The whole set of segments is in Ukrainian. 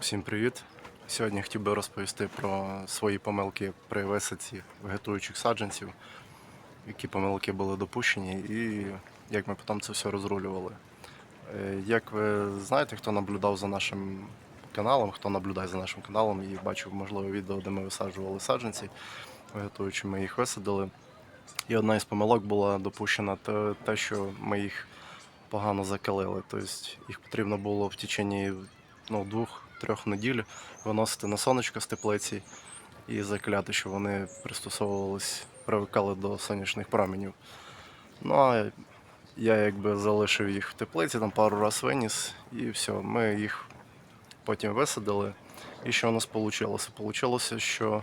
Всім привіт! Сьогодні хотів би розповісти про свої помилки при висадці вегетуючих саджанців, які помилки були допущені, і як ми потім це все розрулювали. Е, Як ви знаєте, хто наблюдав за нашим каналом, хто наблюдає за нашим каналом і бачив, можливо, відео, де ми висаджували саджанці, вегетуючи, ми їх висадили. І одна із помилок була допущена те, що ми їх погано закалили. Тобто їх потрібно було в течение ну, двох-трьох неділь виносити на сонечко з теплиці і закаляти, щоб вони пристосовувались, привикали до сонячних променів. Ну а я якби залишив їх в теплиці, там пару разів виніс, і все. Ми їх потім висадили. І що у нас вийшло? Получилося, що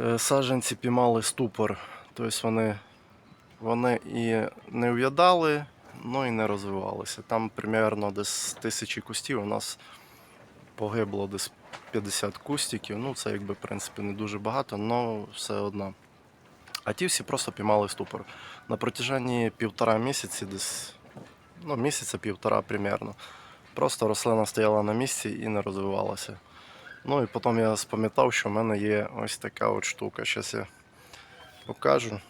е, саджанці піймали ступор. Тобто вони, вони і не ув'ядали, ну і не розвивалися. Там примерно десь тисячі кустів у нас погибло десь 50 кустиків. Ну, це якби в принципі не дуже багато, але все одно. А ті всі просто піймали ступор. На протяженні півтора місяці, десь ну, місяця півтора примерно. Просто рослина стояла на місці і не розвивалася. Ну і потім я спам'ятав, що в мене є ось така от штука. Зараз я покажу.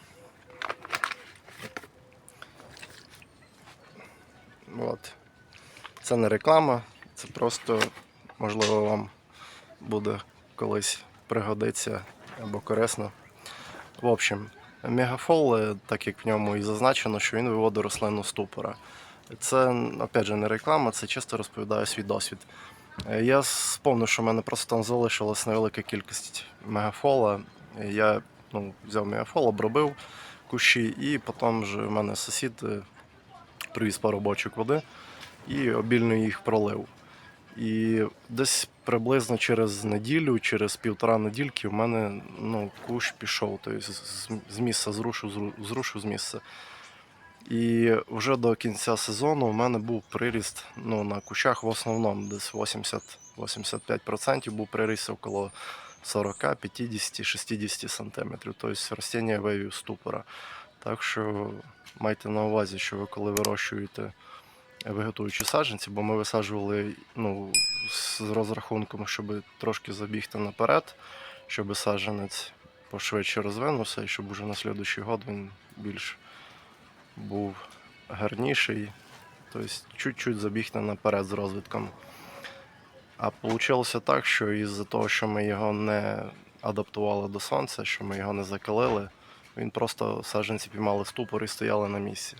От. Це не реклама, це просто, можливо, вам буде колись пригодиться або корисно. В общем, мегафол, е, так як в ньому і зазначено, що він виводить рослину ступора. Це, опять же, не реклама, це чисто розповідаю свій досвід. Е, Я сповнив, що в мене просто там залишилась невелика кількість мегафола. Я ну, взяв мегафол, обробив кущі, і потім вже в мене сусід е, привіз пару бочок води і обільно їх пролив. І десь приблизно через неділю, через півтора недільки в мене ну, кущ пішов, тобто з, місця зрушив, зрушив з місця. І вже до кінця сезону у мене був приріст ну, на кущах в основному десь 80-85% був приріст около 40, 50, 60 сантиметрів. Тобто ростіння вивів ступора. Так що майте на увазі, що ви коли вирощуєте вегетуючі саджанці, бо ми висаджували ну, з розрахунком, щоб трошки забігти наперед, щоб саджанець пошвидше розвинувся, і щоб уже на слідуючий год він більш був гарніший, тобто чуть-чуть забігти наперед з розвитком. А вийшло так, що із-за того, що ми його не адаптували до сонця, що ми його не закалили, він просто саджанці піймали ступор і стояли на місці.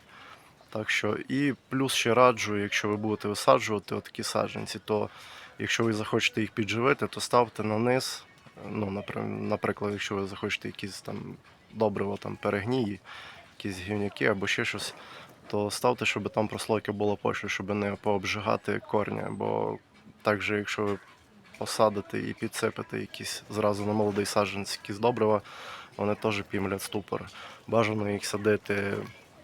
Так що, і плюс ще раджу, якщо ви будете висаджувати такі саджанці, то якщо ви захочете їх підживити, то ставте на низ. Ну, наприклад, якщо ви захочете якісь там добриво, там перегнії, якісь гівняки або ще щось, то ставте, щоб там прослойка була почви, щоб не пообжигати корня. Бо також, якщо ви посадите і підсипете якісь зразу на молодий саджанець якісь добрива, вони теж пімлять ступор. Бажано їх садити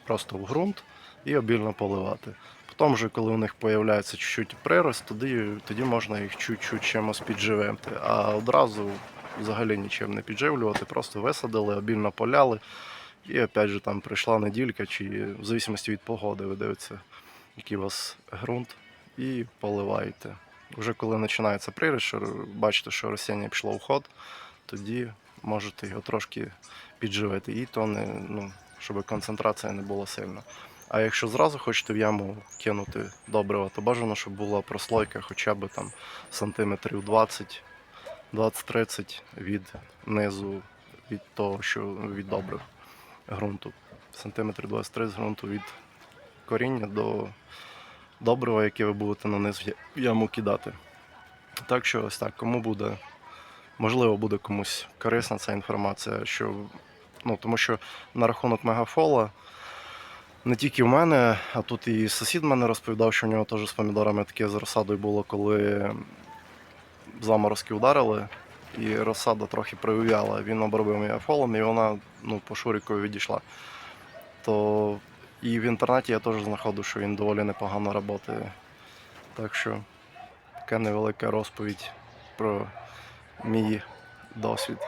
просто в ґрунт і обільно поливати. Потім, вже, коли у них з'являється чуть-чуть прирост, тоді, тоді можна їх чуть-чуть чимось підживити. А одразу взагалі нічим не підживлювати, просто висадили, обільно поляли. І опять же там прийшла неділька, чи в залежності від погоди ви дивитеся, який у вас ґрунт, і поливаєте. Вже коли починається прирост, що бачите, що ростіння пішло в ход, тоді можете його трошки підживити. І то не, ну, щоб концентрація не була сильна. А якщо зразу хочете в яму кинути добрива, то бажано, щоб була прослойка хоча б там сантиметрів 20, 20-30 від низу, від того, що від добрив ґрунту. Сантиметрів 23 з ґрунту від коріння до добрива, яке ви будете на низ в яму кидати. Так що ось так, кому буде, можливо, буде комусь корисна ця інформація, що, ну, тому що на рахунок мегафола не тільки в мене, а тут і сусід мене розповідав, що в нього теж з помідорами таке з розсадою було, коли заморозки ударили, і розсада трохи прив'яла. Він обробив мегафолом, і вона ну, по шурику відійшла. То і в інтернеті я теж знаходив, що він доволі непогано працює. Так що така невелика розповідь про мій досвід.